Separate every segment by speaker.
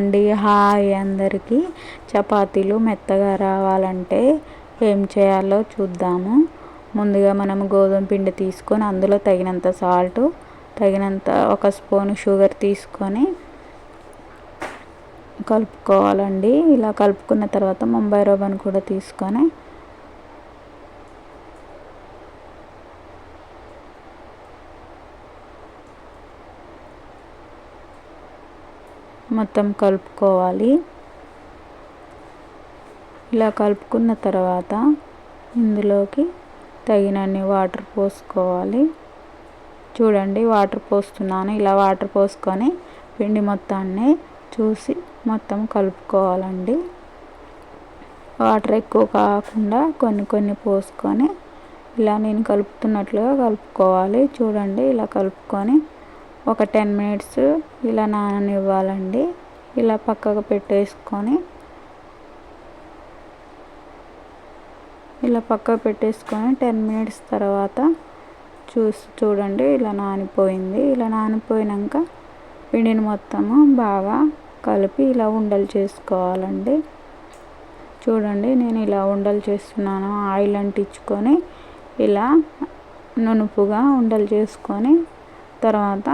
Speaker 1: అండి. హాయ్ అందరికీ. చపాతీలు మెత్తగా రావాలంటే ఏం చేయాలో చూద్దాము. ముందుగా మనం గోధుమ పిండి తీసుకొని అందులో తగినంత సాల్ట్ తగినంత ఒక స్పూన్ షుగర్ తీసుకొని కలుపుకోవాలండి. ఇలా కలుపుకున్న తర్వాత ముంబై రవ్వను కూడా తీసుకొని మొత్తం కలుపుకోవాలి. ఇలా కలుపుకున్న తర్వాత ఇందులోకి తగినన్ని వాటర్ పోసుకోవాలి. చూడండి వాటర్ పోస్తున్నాను. ఇలా వాటర్ పోసుకొని పిండి మొత్తాన్ని చూసి మొత్తం కలుపుకోవాలండి. వాటర్ ఎక్కువ కాకుండా కొన్ని కొన్ని పోసుకొని ఇలా నేను కలుపుతున్నట్లుగా కలుపుకోవాలి. చూడండి ఇలా కలుపుకొని ఒక టెన్ మినిట్స్ ఇలా నాననివ్వాలండి. ఇలా పక్కకు పెట్టేసుకొని ఇలా పక్కకు పెట్టేసుకొని టెన్ మినిట్స్ తర్వాత చూసి చూడండి ఇలా నానిపోయింది. ఇలా నానిపోయినాక పిండిని మొత్తము బాగా కలిపి ఇలా ఉండలు చేసుకోవాలండి. చూడండి నేను ఇలా ఉండలు చేస్తున్నాను. ఆయిల్ అంటించుకొని ఇలా నునుపుగా ఉండలు చేసుకొని తర్వాత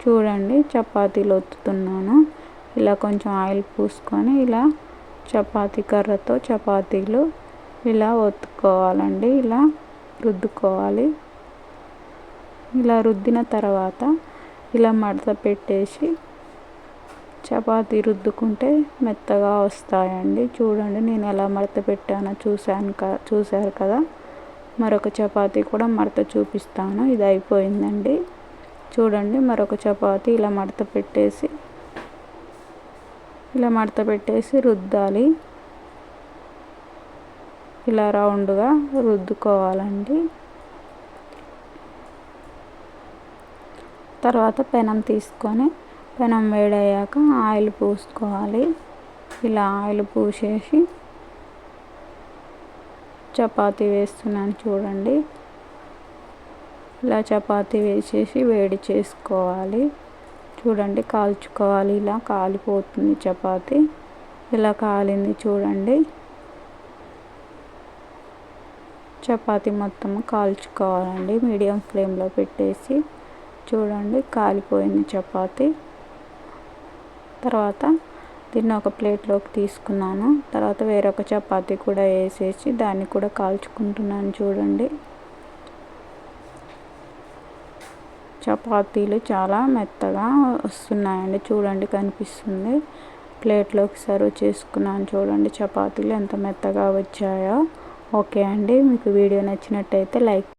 Speaker 1: చూడండి చపాతీలు ఒత్తుతున్నాను. ఇలా కొంచెం ఆయిల్ పూసుకొని ఇలా చపాతీ కర్రతో చపాతీలు ఇలా ఒత్తుకోవాలండి. ఇలా రుద్దుకోవాలి. ఇలా రుద్దిన తర్వాత ఇలా మడత పెట్టేసి చపాతీ రుద్దుకుంటే మెత్తగా వస్తాయండి. చూడండి నేను ఎలా మడత పెట్టానో చూశాను క చూశారు కదా. మరొక చపాతీ కూడా మడత చూపిస్తాను. ఇది అయిపోయిందండి. చూడండి మరొక చపాతి ఇలా మడత పెట్టేసి ఇలా మడత పెట్టేసి రుద్దాలి. ఇలా రౌండ్గా రుద్దుకోవాలండి. తర్వాత పెనం తీసుకొని పెనం వేడయ్యాక ఆయిల్ పూసుకోవాలి. ఇలా ఆయిల్ పూసేసి చపాతీ వేస్తున్నాను చూడండి. ఇలా చపాతీ వేసేసి వేడి చేసుకోవాలి. చూడండి కాల్చుకోవాలి. ఇలా కాలిపోతుంది చపాతీ. ఇలా కాలింది చూడండి. చపాతి మొత్తం కాల్చుకోవాలండి. మీడియం ఫ్లేమ్లో పెట్టేసి చూడండి కాలిపోయింది చపాతి. తర్వాత దీన్ని ఒక ప్లేట్లోకి తీసుకున్నాను. తర్వాత వేరొక చపాతీ కూడా వేసేసి దాన్ని కూడా కాల్చుకుంటున్నాను చూడండి. చపాతీలు చాలా మెత్తగా వస్తున్నాయండి. చూడండి కనిపిస్తుంది. ప్లేట్లోకి సర్వ్ చేసుకున్నాను చూడండి చపాతీలు ఎంత మెత్తగా వచ్చాయో. ఓకే అండి మీకు వీడియో నచ్చినట్టయితే లైక్